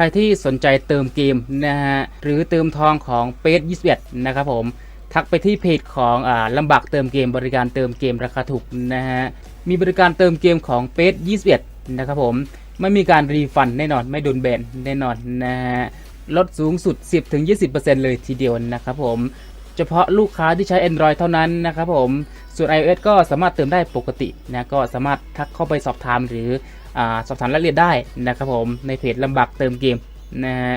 รที่สนใจเติมเกมนะฮะหรือเติมทองของเปส21นะครับผมทักไปที่เพจของอ่าลำบากเติมเกมบริการเติมเกมราคาถูกนะฮะมีบริการเติมเกมของเปส21นะครับผมไม่มีการรีฟันแน่นอนไม่โดนแบนแน่นอนนะฮะลดสูงสุด 10-20%เลยทีเดียวนะครับผม เฉพาะลูกค้าที่ใช้ Android เท่านั้นนะครับผมส่วน iOS ก็สามารถเติมได้ปกตินะก็สามารถทักเข้าไปสอบถามหรืออสอบถามรายละเอียดได้นะครับผมในเพจลำบากเติมเกมนะฮะ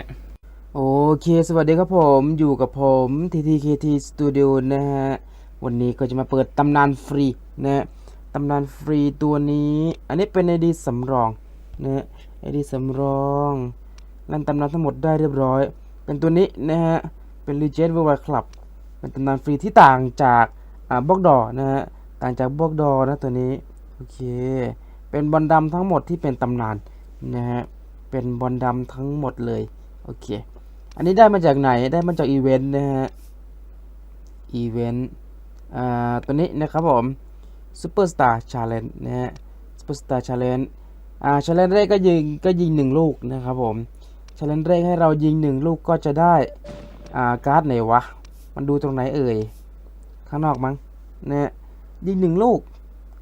โอเค สวัสดีครับผมอยู่กับผม TTKT Studio นะฮะ วันนี้ก็จะมาเปิดตำนานฟรีนะตำนานฟรีตัวนี้ อันนี้เป็น ID สำรองนะฮะ ID สำรองรันตำนานทั้งหมดได้เรียบร้อย เป็นตัวนี้นะฮะ เป็น Legend Worldwide Club เป็นตำนานฟรีที่ต่างจากอ่าบล็อกดอนะฮะต่างจากบล็อกดอนะตัวนี้โอเค เป็นบอลดำทั้งหมดที่เป็นตำนานนะฮะเป็นบอลดำทั้งหมดเลยโอเคอันนี้ได้มาจากไหนได้มาจากอีเวนต์นะฮะอีเวนต์อ่าตัวนี้นะครับผม Superstar Challenge นะฮะ Superstar Challenge อ่า Challenge แรกก็ยิงก็ยิงหนึ่งลูกนะครับผม Challenge แรกให้เรายิงหนึ่งลูกก็จะได้อ่าการ์ดไหนวะ มันดูตรงไหนเอ่ย ข้างนอกมั้งนะฮะยิงหนึ่งลูก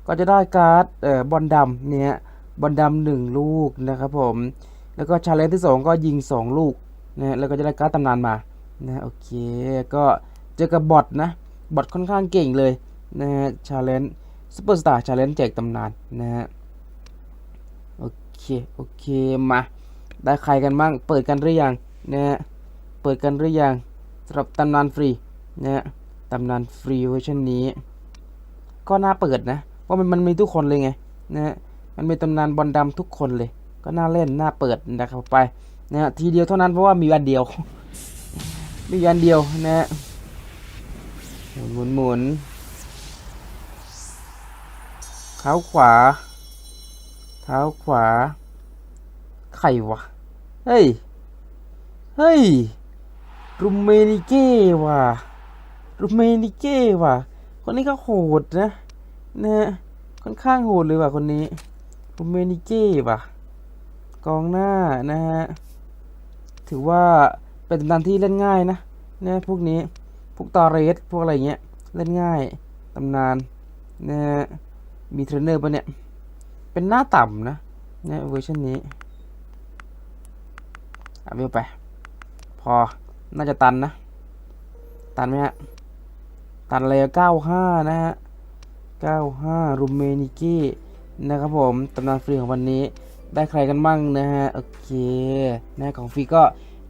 ก็จะได้การ์ดเอ่อบอลดำเนี่ยบอลดำหนึ่งลูกนะครับผม แล้วก็ Challenge ที่สองก็ยิงสองลูกนะแล้วก็จะได้การ์ดตำนานมานะโอเค ก็เจอกับบอทนะ บอทค่อนข้างเก่งเลยนะฮะชาเลนจ์ซูเปอร์สตาร์ชาเลนจ์แจกตำนานนะฮะโอเค โอเค มา ได้ใครกันบ้าง เปิดกันหรือยังนะฮะเปิดกันหรือยังำหรับตำนานฟรีนะฮะตำนานฟรีเวอร์ชันนี้ ก็น่าเปิดนะเพราะมันมันมีทุกคนเลยไงนะฮะมันมีตำนานบอลดำทุกคนเลย ก็น่าเล่นน่าเปิดนะครับไปนะฮะทีเดียวเท่านั้นเพราะว่ามีวันเดียว มีวันเดียวนะฮะหมุนหมุนหมุนเท้าขวา เท้าขวาใครวะ เฮ้ย เฮ้ย รูเมนิเก้ว่ะรูเมนิเก้ว่ะ คนนี้ก็โหดนะนะฮะค่อนข้างโหดเลยว่ะคนนี้รูเมนิเก้ว่ะ กองหน้านะฮะ ถือว่าเป็นตำนานที่เล่นง่ายนะเนี่ยพวกนี้ พวกตอเรส พวกอะไรเงี้ย เล่นง่ายตำนานนะฮะ มีเทรนเนอร์ปะเนี่ย เป็นหน้าต่ำนะเนี่ยเวอร์ชันนี้เอาไปไป พอ น่าจะตันนะ ตันไหมฮะ ตันเลยเก้าห้านะฮะเก้าห้ารูเมนิกี้นะครับผมตำนานฟรีของวันนี้ได้ใครกันบ้างนะฮะ โอเคนะของฟรีก็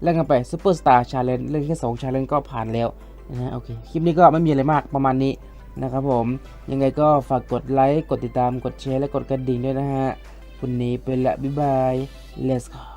เล่นกันไปซูเปอร์สตาร์ชาเลนเล่นแค่2ชาเลนก็ผ่านแล้วนะฮะโอเค คลิปนี้ก็ไม่มีอะไรมากประมาณนี้นะครับผม ยังไงก็ฝากกดไลค์ กดติดตาม กดแชร์ และกดกระดิ่งด้วยนะฮะคุณนี้ไปละ บ๊ายบาย let's go